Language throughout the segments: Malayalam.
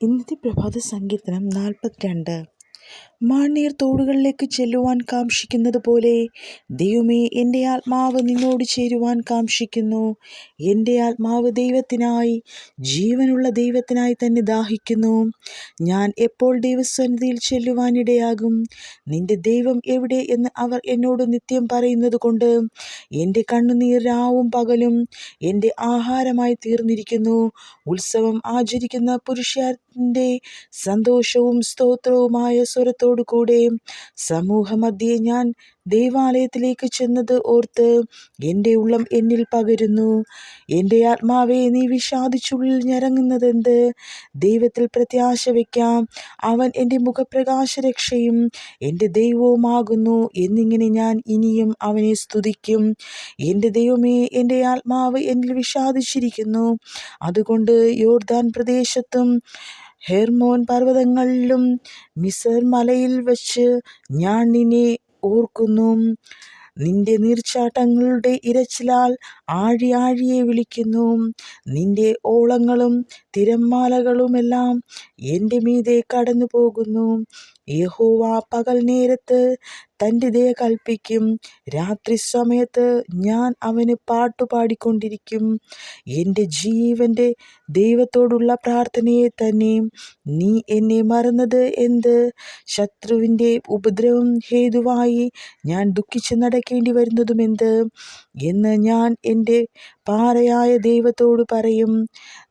ഇന്നത്തെ പ്രഭാത സങ്കീർത്തനം നാൽപ്പത്തിരണ്ട്. മാണ്ണീർ തോടുകളിലേക്ക് ചെല്ലുവാൻ കാംക്ഷിക്കുന്നത് പോലെ ദൈവമേ എന്റെ ആത്മാവ് നിന്നോട് ചേരുവാൻ കാംക്ഷിക്കുന്നു. എന്റെ ആത്മാവ് ദൈവത്തിനായി ജീവനുള്ള ദൈവത്തിനായി തന്നെ ദാഹിക്കുന്നു. ഞാൻ എപ്പോൾ ദൈവസന്നിധിയിൽ ചെല്ലുവാനിടയാകും നിന്റെ ദൈവം എവിടെ എന്ന് അവർ എന്നോട് നിത്യം പറയുന്നത് കൊണ്ട് എന്റെ കണ്ണുനീർ രാവും പകലും എന്റെ ആഹാരമായി തീർന്നിരിക്കുന്നു. ഉത്സവം ആചരിക്കുന്ന പുരുഷാരത്തിന്റെ സന്തോഷവും സ്തോത്രവുമായ സ്വരത്തോടു കൂടെ സമൂഹമധ്യേ ഞാൻ ദൈവാലയത്തിലേക്ക് ചെന്നത് ഓർത്ത് എന്റെ ഉള്ളം എന്നിൽ പകരുന്നു. എന്റെ ആത്മാവെ നീ വിഷാദിച്ചുള്ളിൽ ഞരങ്ങുന്നതെന്ത്? ദൈവത്തിൽ പ്രത്യാശ വയ്ക്കാം. അവൻ എന്റെ മുഖപ്രകാശ രക്ഷയും എന്റെ ദൈവവുമാകുന്നു എന്നിങ്ങനെ ഞാൻ ഇനിയും അവനെ സ്തുതിക്കും. എന്റെ ദൈവമേ എന്റെ ആത്മാവ് എന്നിൽ വിഷാദിച്ചിരിക്കുന്നു. അതുകൊണ്ട് യോർദാൻ പ്രദേശത്തും ഹെർമോൻ പർവതങ്ങളിലും മിസർ മലയിൽ വച്ച് ഞാൻ നിന്നെ ഓർക്കുന്നു. നിന്റെ നീർച്ചാട്ടങ്ങളുടെ ഇരച്ചിലാൽ ആഴി ആഴിയെ വിളിക്കുന്നു. നിന്റെ ഓളങ്ങളും തിരമാലകളുമെല്ലാം എന്റെ മീതെ കടന്നു പോകുന്നു യഹോവ പകൽ നേരത്ത് തന്റെ ദയ കൽപ്പിക്കും. രാത്രി സമയത്ത് ഞാൻ അവന് പാട്ടുപാടിക്കൊണ്ടിരിക്കും എന്റെ ജീവന്റെ ദൈവത്തോടുള്ള പ്രാർത്ഥനയെ തന്നെ. നീ എന്നെ മറന്നത് എന്ത്? ശത്രുവിന്റെ ഉപദ്രവം ഹേതുവായി ഞാൻ ദുഃഖിച്ച് നടക്കേണ്ടി വരുന്നതുമെന്ത് എന്ന് ഞാൻ എന്റെ പാറയായ ദൈവത്തോട് പറയും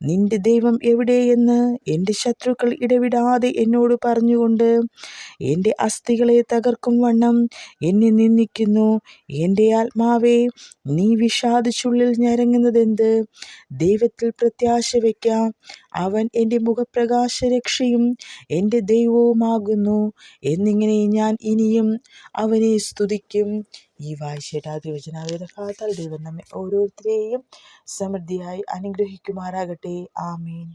നിന്റെ ദൈവം എവിടെയെന്ന് എന്റെ ശത്രുക്കൾ ഇടവിടാതെ എന്നോട് പറഞ്ഞുകൊണ്ട് എന്റെ അസ്ഥികളെ തകർക്കും വണ്ണം എന്നെ നിന്ദിക്കുന്നു. എന്റെ ആത്മാവേ നീ വിഷാദിച്ചുള്ളിൽ ഞരങ്ങുന്നതെന്ത്? ദൈവത്തിൽ പ്രത്യാശ വയ്ക്കാം. അവൻ എന്റെ മുഖപ്രകാശ രക്ഷയും എന്റെ ദൈവവുമാകുന്നു. എന്നിങ്ങനെ ഞാൻ ഇനിയും അവനെ സ്തുതിക്കും. ഈ വായിച്ചയുടെ ആദ്യവചനാവേദ ഭാഗത്താൽ ദൈവം നമ്മെ ഓരോരുത്തരെയും സമൃദ്ധിയായി അനുഗ്രഹിക്കുമാറാകട്ടെ. ആമീൻ.